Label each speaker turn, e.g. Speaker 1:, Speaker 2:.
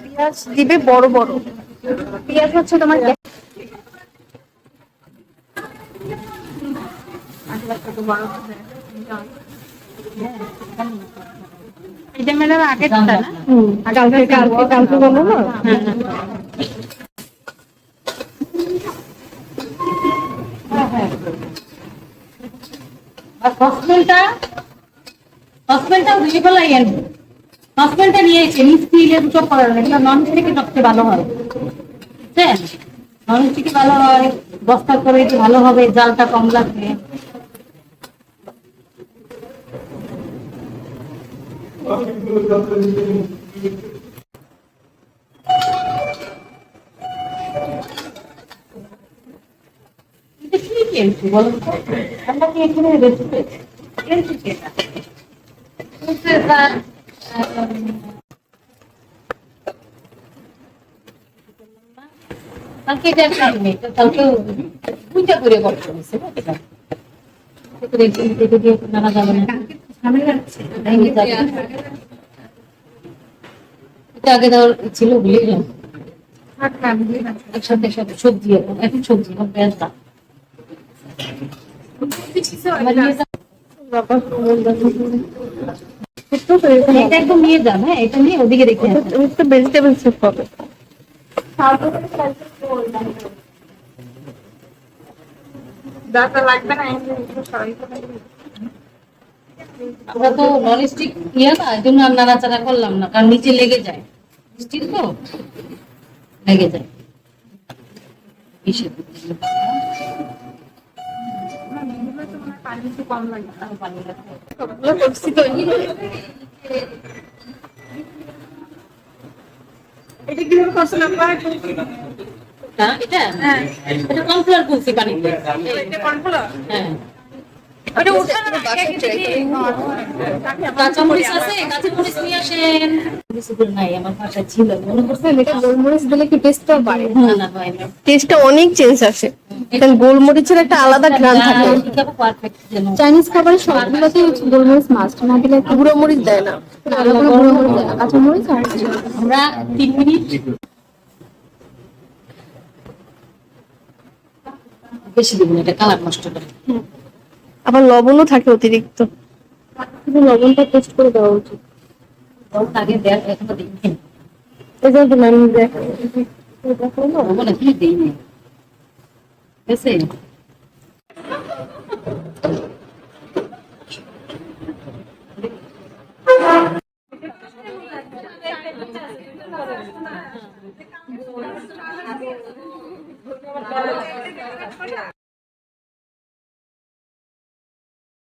Speaker 1: পেঁয়াজ দিবে বড় বড়। পেঁয়াজ হচ্ছে তোমার
Speaker 2: এটা ম্যাডাম আগেরটা না?
Speaker 1: কালকে কালকে কালকে বলো না।
Speaker 2: আর হসপিটালটা? হসপিটালটা ধুয়ে ফেলাই আনব হসপিটালটা নিয়ে এসে স্টিলে দুটো এগুলো নন স্টিকে সবচেয়ে ভালো হয়। বুঝছেন নন স্টিকে ভালো হয়। বস্তা করে ভালো হবে জালটা কম লাগবে। এটা কি কিনছি বলো তো? আমরা কি এখানে রেসিপি কিনছি কি এটা? কালকে এটা তো কালকে পূজা করে করতে নাড়া যাবে না। ভেঙে যাবে। এটা আগে দেওয়ার ছিল ভুলে গেলাম একসাথে একসাথে সবজি এখন এখন সবজি এখন পেঁয়াজ দাম আমার নিয়ে যান। এটা একদম নিয়ে যান হ্যাঁ এটা নিয়ে ওদিকে রেখে আসেন।
Speaker 1: তুমি তো ভেজিটেবল স্যুপ হবে
Speaker 2: আমরা তো নন স্টিক ইয়ে না এই জন্য আর নাড়াচাড়া করলাম না কারণ নিচে লেগে যায়। স্টিল তো? লেগে যায়।
Speaker 1: করছি এটা কীভাবে করছেন আপনারা
Speaker 2: হ্যাঁ, এটা? এটা কর্নফ্লাওয়ার বলছি পানিতে
Speaker 1: এটা কর্নফ্লাওয়ার?
Speaker 2: হ্যাঁ।
Speaker 1: অনেক চেঞ্জ আসে। গোলমরিচের একটা আলাদা ঘ্রাণ থাকে। চাইনিজ খাবারের সবগুলোতেই হচ্ছে গোলমরিচ মাস্ট না দিলে গুঁড়ো মরিচ দেয় না। আলাদা গুঁড়ো মরিচ দেয় না। কাঁচা মরিচ আর
Speaker 2: আমরা তিন মিনিট। বেশি দিব না এটা কালার নষ্ট করে।
Speaker 1: আবার লবণও থাকে অতিরিক্ত। কিন্তু লবণটা টেস্ট করে দেওয়া উচিত।
Speaker 2: তখন আগে দেখ এখনও দেখি
Speaker 1: এই যে ম্যাম দেখ
Speaker 2: লবণ এখনও দিই নি ঠিক আছে